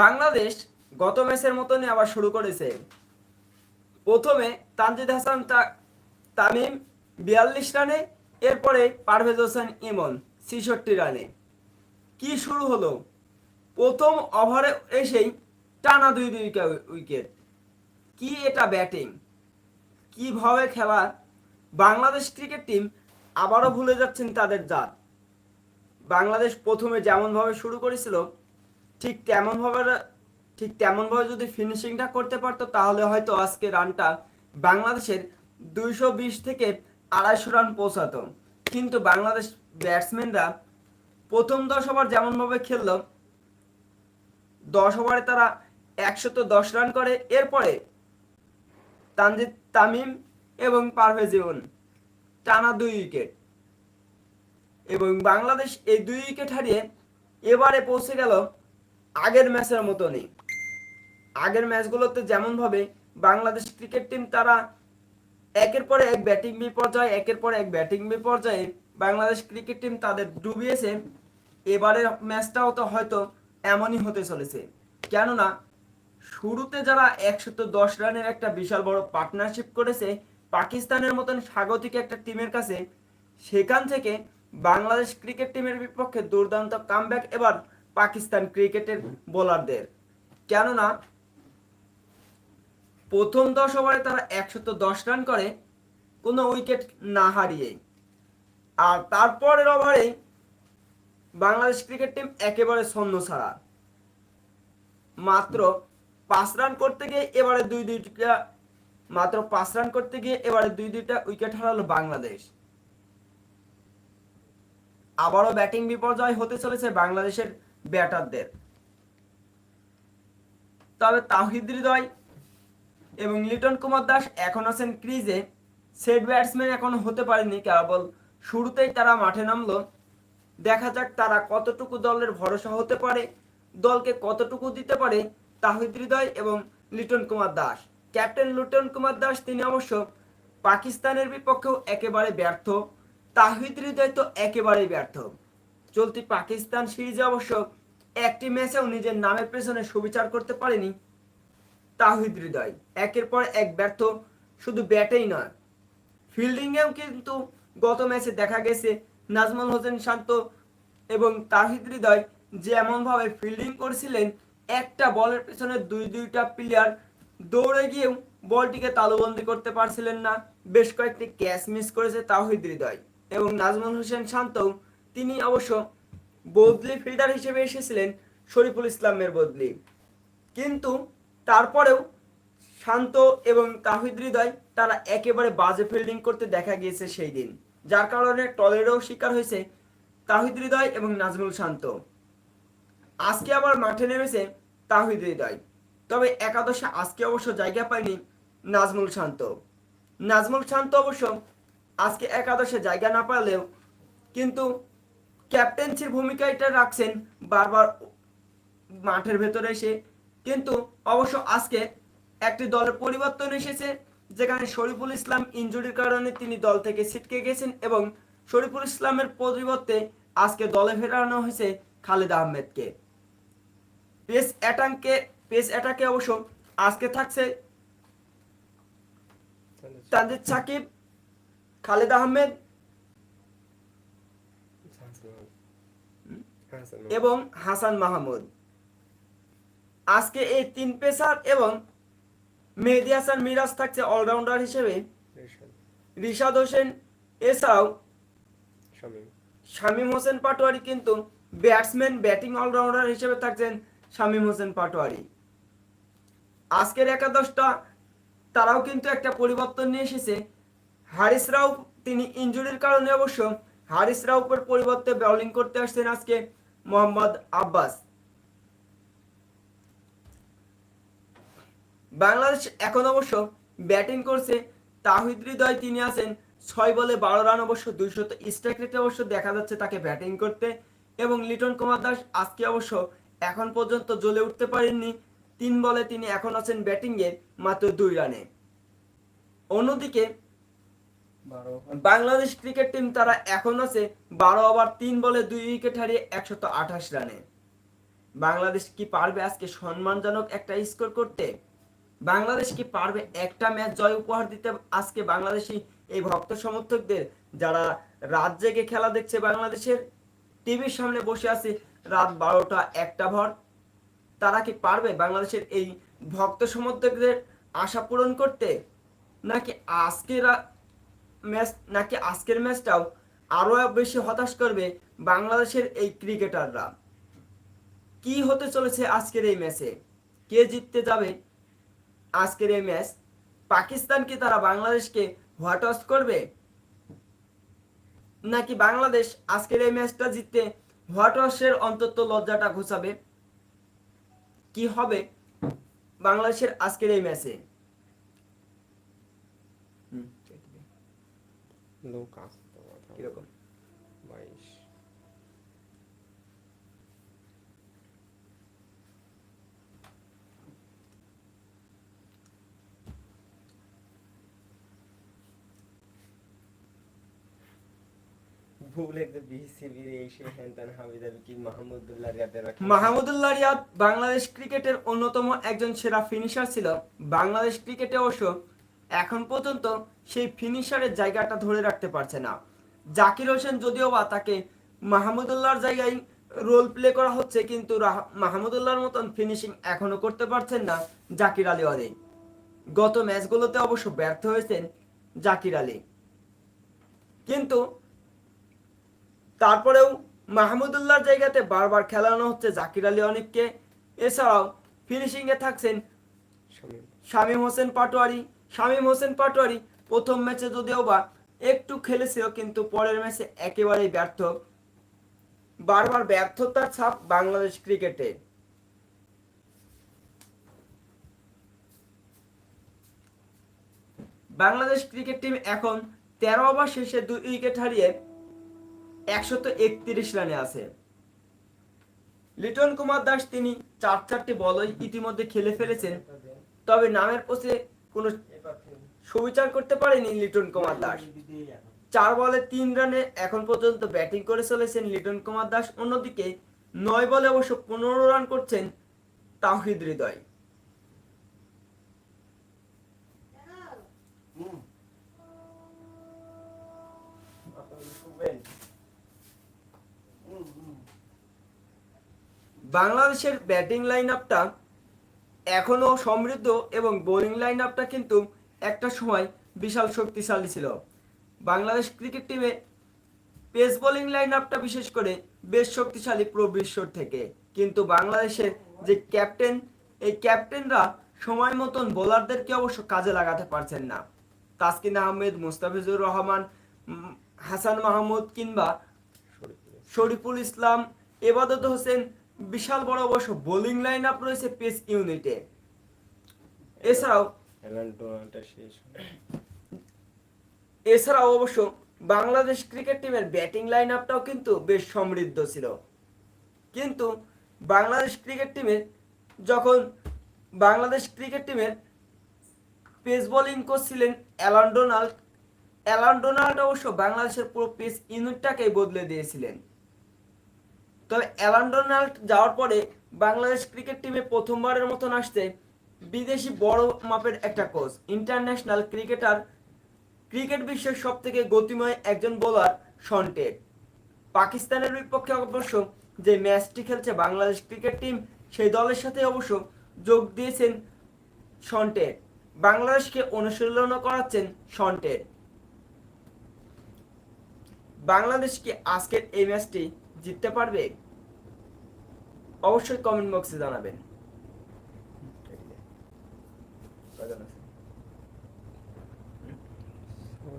বাংলাদেশ গত ম্যাচের মতনই আবার শুরু করেছে। প্রথমে তানজিদ হাসান তামিম বিয়াল্লিশ রানে, এরপরে পারভেজ হোসেন ইমন ছেষট্টি রানে। কি শুরু হলো? প্রথম ওভারে এসেই টানা দুই দুই উইকেট। কি এটা ব্যাটিং? কীভাবে খেলা? বাংলাদেশ ক্রিকেট টিম আবারও ভুলে যাচ্ছেন তাদের জাত। বাংলাদেশ প্রথমে যেমনভাবে শুরু করেছিল ঠিক তেমনভাবে ঠিক তেমনভাবে যদি ফিনিশিংটা করতে পারতো, তাহলে হয়তো আজকে রানটা বাংলাদেশের দুইশো বিশ থেকে আড়াইশো রান পৌঁছাতো। কিন্তু বাংলাদেশ ব্যাটসম্যানরা প্রথম দশ ওভার যেমনভাবে খেললো, দশ ওভারে তারা একশত দশ রান করে। এরপরে তানজিদ তামিম এবং পারভেজ ইমন টানা দুই উইকেট। এবং বাংলাদেশ এই দুই উইকেট হারিয়ে এবারে পৌঁছে গেল আগের ম্যাচের মতনই আগের ম্যাচগুলোতে যেমনভাবে বাংলাদেশ ক্রিকেট টিম তারা একের পরে এক ব্যাটিং বিপর্যয়, একের পর এক ব্যাটিং বিপর্যয়ে বাংলাদেশ ক্রিকেট টিম তাদের ডুবিয়েছে। এবারের ম্যাচটাও তো হয়তো এমনই হতে চলেছে। কেননা শুরুতে যারা একশত দশ রানের একটা বিশাল বড় পার্টনারশিপ করেছে, পাকিস্তানের মতন স্বাগতিক একটা টিমের কাছে, সেখান থেকে বাংলাদেশ ক্রিকেট টিমের বিপক্ষে দুর্দান্ত কামব্যাক এবার পাকিস্তান ক্রিকেটের বোলারদের। কেননা, প্রথম দশ ওভারে তারা একশত দশ রান করে, কোনো উইকেট না হারিয়ে আর তারপরের ওভারে বাংলাদেশ ক্রিকেট টিম একেবারে ছন্ন ছাড়া। মাত্র পাঁচ রান করতে গিয়ে এবারে দুই দুইটা, মাত্র পাঁচ রান করতে গিয়ে এবারে দুই দুইটা উইকেট হারালো বাংলাদেশ। আবারও ব্যাটিং বিপর্যয় হতে চলেছে বাংলাদেশের ব্যাটারদের। তবে তাহিদ হৃদয় এবং লিটন কুমার দাস এখন আছেন ক্রিজে। সেট ব্যাটসম্যান এখনও হতে পারেনি, কেবল শুরুতেই তারা মাঠে নামলো। দেখা যাক তারা কতটুকু দলের ভরসা হতে পারে, দলকে কতটুকু দিতে পারে তাহিদ হৃদয় এবং লিটন কুমার দাস। ক্যাপ্টেন লিটন কুমার দাস তিনি অবশ্য পাকিস্তানের বিপক্ষেও একেবারে ব্যর্থ। তাহিদ হৃদয় তো একেবারেই ব্যর্থ। চলতি পাকিস্তান সিরিজে অবশ্য একটি ম্যাচেও নিজের নামের পেছনে সুবিচার করতে পারেনি তাহিদ হৃদয়। একের পর এক ব্যর্থ, শুধু ব্যাটেই নয়। ফিল্ডিংয়েও কিন্তু গত ম্যাচে দেখা গেছে নাজমুল হোসেন শান্ত এবং তাহিদ হৃদয় যেমনভাবে ফিল্ডিং করছিলেন, একটা বলের পেছনে দুই দুইটা প্লেয়ার দৌড়ে গিয়েও বলটিকে তালুবন্দি করতে পারছিলেন না। বেশ কয়েকটি ক্যাচ মিস করেছে তাহিদ হৃদয় এবং নাজমুল হোসেন শান্তও তিনি অবশ্য বদলি ফিল্ডার হিসেবে এসেছিলেন শরীফুল ইসলামের বদলি। কিন্তু তারপরেও শান্ত এবং তাহিদ হৃদয় তারা একেবারে বাজে ফিল্ডিং করতে দেখা গিয়েছে সেই দিন, যার কারণে টলেরও শিকার হয়েছে তাহিদ হৃদয় এবং নাজমুল শান্ত। আজকে আবার মাঠে নেমেছে তাহিদ হৃদয়, তবে একাদশে আজকে অবশ্য জায়গা পায়নি নাজমুল শান্ত। নাজমুল শান্ত অবশ্য আজকে একাদশে জায়গা না পারলেও কিন্তু ক্যাপ্টেন্সির ভূমিকাটা রাখছেন বারবার মাঠের ভেতরে এসে। কিন্তু অবশ্য আজকে একটি দলের পরিবর্তন এসেছে, যেখানে শরীফুল ইসলাম ইনজুরির কারণে তিনি দল থেকে ছিটকে গেছেন এবং শরীফুল ইসলামের পরিবর্তে আজকে দলে ফেরানো হয়েছে খালেদ আহমেদকে। পেস অ্যাটাকে পেস অ্যাটাকে অবশ্য আজকে থাকছে তাদের সাকিব, খালেদ আহমেদ এবং হাসান মাহমুদ। আজকে এই তিন পেসার এবং মেহেদি হাসান মিরাজ থাকছে অলরাউন্ডার হিসেবে। রিশাদ। হোসেন এছাড়াও শামীম। হোসেন পাটোয়ারি কিন্তু ব্যাটসম্যান ব্যাটিং অলরাউন্ডার হিসেবে থাকছেন শামীম হোসেন পাটোয়ারি। আজকের একাদশটা তারাও কিন্তু একটা পরিবর্তন নিয়ে এসেছে। হারিস রাও তিনি ইনজুরির কারণে অবশ্য হারিস রাউপের পরিবর্তে বোলিং করতে আসছেন আজকে। মোহাম্মদ আব্বাস। বাংলাদেশ এখন অবশ্য ব্যাটিং করছে। তাহিদ হৃদয় তিনি আছেন ছয় বলে বারো রান অবশ্য দুইশত স্ট্রাইক রেটে অবশ্য দেখা যাচ্ছে তাকে ব্যাটিং করতে। এবং লিটন কুমার দাস আজকে অবশ্য এখন পর্যন্ত জ্বলে উঠতে পারেননি। তিন বলে তিনি এখন আছেন ব্যাটিংয়ে মাত্র দুই রানে। অন্যদিকে বাংলাদেশ ক্রিকেট টিম তারা এখন আছে বারো ওভার, তিন বলে দুই উইকেট হারিয়ে একশত আঠাশ রানে। বাংলাদেশ কি পারবে আজকে সম্মানজনক একটা স্কোর করতে? বাংলাদেশ কি পারবে একটা ম্যাচ জয় উপহার দিতে আজকে বাংলাদেশি এই ভক্ত সমর্থকদের? যারা রাত জেগে খেলা দেখছে বাংলাদেশের টিভির সামনে বসে আছে রাত বারোটা একটা ভর। তারা কি পারবে বাংলাদেশের এই ভক্ত সমর্থকদের আশা পূরণ করতে? নাকি আজকের আ- ম্যাচ নাকি আজকের ম্যাচটাও আরও বেশি হতাশ করবে বাংলাদেশের এই ক্রিকেটাররা। কি হতে চলেছে আজকের এই ম্যাচে? কে জিততে যাবে আজকের এই ম্যাচ? পাকিস্তান কি তারা বাংলাদেশকে হোয়াট হোয়াটস করবে? নাকি বাংলাদেশ আজকের এই ম্যাচটা জিততে হোয়াট হোয়াটসের অন্তত লজ্জাটা ঘোষাবে কি হবে বাংলাদেশের আজকের এই ম্যাচে? লোক আসতো কথা কীরকম? বাইশ। মাহমুদুল্লাহ রিয়াদ বাংলাদেশ ক্রিকেটের অন্যতম একজন সেরা ফিনিশার ছিল। বাংলাদেশ ক্রিকেটে অবশ্য এখন পর্যন্ত সেই ফিনিশারের জায়গাটা ধরে রাখতে পারছে না। জাকির হোসেন যদিও বা তাকে মাহমুদুল্লাহর জায়গায় রোল প্লে করা হচ্ছে কিন্তু মাহমুদুল্লাহর মতন ফিনিশিং এখনও করতে পারছেন না জাকির আলী অলি গত ম্যাচগুলোতে অবশ্য ব্যর্থ হয়েছেন জাকির আলী। কিন্তু তারপরেও মাহমুদুল্লাহর জায়গাতে বারবার খেলানো হচ্ছে জাকির আলী অনেককে। এছাড়াও ফিনিশিং এ থাকছেন শামীম হোসেন পাটোয়ারি শামীম হোসেন পাটোয়ারি প্রথম ম্যাচে যদিও বা একটু খেলেছিল, কিন্তু পরের ম্যাচে একেবারেই ব্যর্থ। বারবার ব্যর্থতার ছাপ বাংলাদেশ ক্রিকেটে। বাংলাদেশ ক্রিকেট টিম এখন তেরো ওভার শেষে দুই উইকেট হারিয়ে একশত একত্রিশ রানে আছে। লিটন কুমার দাস তিনি চার চারটি বলই ইতিমধ্যে খেলে ফেলেছেন, তবে নামের পোস্টে কোনো সুবিচার করতে পারেনি লিটন কুমার দাস। চার বলে তিন রানে এখন পর্যন্ত ব্যাটিং করে চলেছেন লিটন কুমার দাস। অন্যদিকে নয় বলে অবশ্য পনেরো রান করছেন তাহিদ হৃদয়। বাংলাদেশের ব্যাটিং লাইন আপটা এখনও সমৃদ্ধ এবং বোলিং লাইন আপটা কিন্তু একটা সময় বিশাল শক্তিশালী ছিল। বাংলাদেশ ক্রিকেট টিমে পেস বোলিং লাইন আপটা বিশেষ করে বেশ শক্তিশালী প্রো বিশ্বর থেকে। কিন্তু বাংলাদেশের যে ক্যাপ্টেন, এই ক্যাপ্টেনরা সময় মতন বোলারদেরকে অবশ্য কাজে লাগাতে পারছেন না। তাসকিন আহমেদ, মুস্তাফিজুর রহমান হাসান মাহমুদ কিংবা শরীফুল ইসলাম, এবাদত হোসেন, বিশাল বড় অবশ্য বোলিং লাইন আপ রয়েছে পেস ইউনিটে। এছাড়াও এছাড়াও অবশ্য বাংলাদেশ ক্রিকেট টিমের ব্যাটিং লাইন আপটাও কিন্তু বেশ সমৃদ্ধ ছিল। কিন্তু বাংলাদেশ ক্রিকেট টিমের যখন বাংলাদেশ ক্রিকেট টিমের পেস বোলিং কোচ ছিলেন অ্যালান ডোনাল্ড অ্যালান ডোনাল্ড অবশ্য বাংলাদেশের পুরো পেস ইউনিটটাকেই বদলে দিয়েছিলেন। তবে অ্যালান ডোনাল্ড যাওয়ার পরে বাংলাদেশ ক্রিকেট টিমে প্রথমবারের মতন আসছে বিদেশি বড় মাপের একটা কোচ। ইন্টারন্যাশনাল ক্রিকেটার, ক্রিকেট বিশ্বের সব থেকে গতিময় একজন বোলার শন্টেড পাকিস্তানের বিপক্ষে অবশ্য যে ম্যাচটি খেলছে বাংলাদেশ ক্রিকেট টিম, সেই দলের সাথে অবশ্য যোগ দিয়েছেন শন্টেড বাংলাদেশকে অনুশীলনও করাচ্ছেন শন্টেড বাংলাদেশ কি আজকের এই ম্যাচটি জিততে পারবে? অবশ্যই কমেন্ট বক্সে জানাবেন।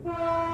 Bye.